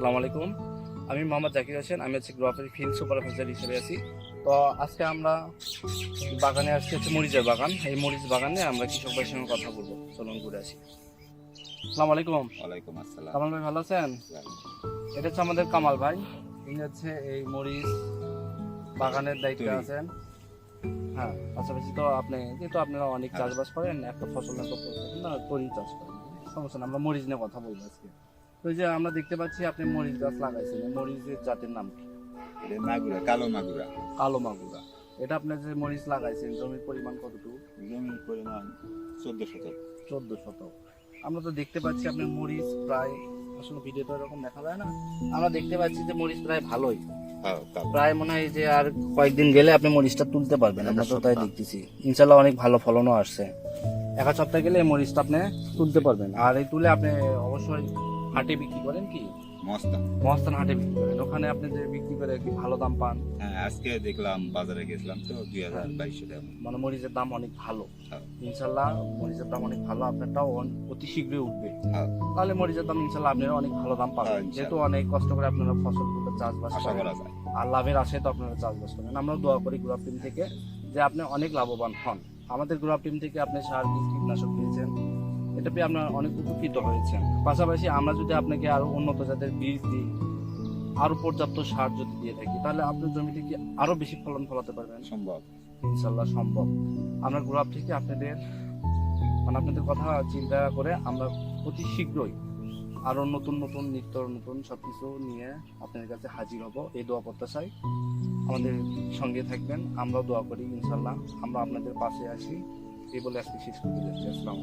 আসসালামু আলাইকুম। আমি মোহাম্মদ জাকির হোসেন আমি হচ্ছে গ্রোয়াপের ফিল্ড সুপারভাইজার হিসেবে আছি। তো আজকে আমরা বাগানে আসছি হচ্ছে মরিচের বাগান। এই মরিচ বাগানে আমরা কৃষক ভাইয়ের সঙ্গে কথা বলব। চলুন ঘুরে আসি। আসসালামু আলাইকুম। ওয়ালাইকুম আসসালাম। কামাল ভাই ভালো আছেন? এটা হচ্ছে আমাদের কামাল ভাই। ইনি হচ্ছে এই মরিচ বাগানের দায়িত্বে আছেন। হ্যাঁ পাশাপাশি তো আপনি যেহেতু আপনারা অনেক হ্যাঁ। চাষবাস করেন একটা ফসল না তো চাষ করেন। সমস্যা না আমরা মরিচ নিয়ে কথা বলব আজকে। এই যে আমরা দেখতে পাচ্ছি আপনি মরিচ গাছ লাগাইছেন। মরিচের জাতের নাম কি? মাগুরা কালো মাগুরা। কালো মাগুরা। এটা আপনি যে মরিচ লাগাইছেন জমির পরিমাণ কতটুকু? জমির পরিমাণ চোদ্দ শতক। চোদ্দ শতক। আমরা তো দেখতে পাচ্ছি আপনার মরিচ প্রায় আসলে ভিডিও তো এরকম দেখা যায় না আমরা দেখতে পাচ্ছি যে মরিচ প্রায় ভালোই। হ্যাঁ, প্রায় মনে হয় যে আর কয়েকদিন গেলে আপনি মরিচটা তুলতে পারবেন আমরা তো তাই দেখতেছি। ইনশাল্লাহ অনেক ভালো ফলনও আসছে। এক সপ্তাহ গেলে এই মরিচটা আপনি তুলতে পারবেন। আর এই তুলে আপনি অবশ্যই হাটে বিক্রি করেন কি? মস্ত। মস্তান হাটে বিক্রি করেন। ওখানে আপনি যে বিক্রি করে কি ভালো দাম পান? হ্যাঁ আজকে দেখলাম বাজারে গেছিলাম তো দুই হাজার বাইশশো টাকা। মানে মরিচের দাম অনেক ভালো। হ্যাঁ। ইনশাল্লাহ মরিচের দাম অনেক ভালো আপনারটাও অতি শীঘ্রই উঠবে। হ্যাঁ। তাহলে মরিচের দাম ইনশাল্লাহ আপনারা অনেক ভালো দাম পাবেন। হ্যাঁ, যেহেতু অনেক কষ্ট করে আপনারা ফসলগুলো চাষবাস আশা করা যায়। আর লাভের আশায় তো আপনারা চাষবাস করেন। আমরা দোয়া করি গ্রুপ টিম থেকে যে আপনি অনেক লাভবান হন। আমাদের গ্রুপ টিম থেকে আপনি সার বীজ কীটনাশক পেয়েছেন এটা পেয়ে আপনার অনেক উপকৃত হয়েছেন। পাশাপাশি আমরা যদি আপনাকে আরও উন্নত জাতের বীজ দিই আরও পর্যাপ্ত সার যদি দিয়ে থাকি তাহলে আপনার জমি থেকে আরও বেশি ফলন ফলাতে পারবেন? সম্ভব। ইনশাল্লাহ সম্ভব। আমরা গ্রুপ থেকে আপনাদের মানে আপনাদের কথা চিন্তা করে আমরা অতি শীঘ্রই আরও নতুন নতুন নিত্য নতুন সবকিছু নিয়ে আপনাদের কাছে হাজির হব। এই দোয়া প্রত্যাশায় আমাদের সঙ্গে থাকবেন। আমরাও দোয়া করি ইনশাল্লাহ আমরা আপনাদের পাশে আসি এই বলে আজকে শেষ করতে যাচ্ছি। আসসালাম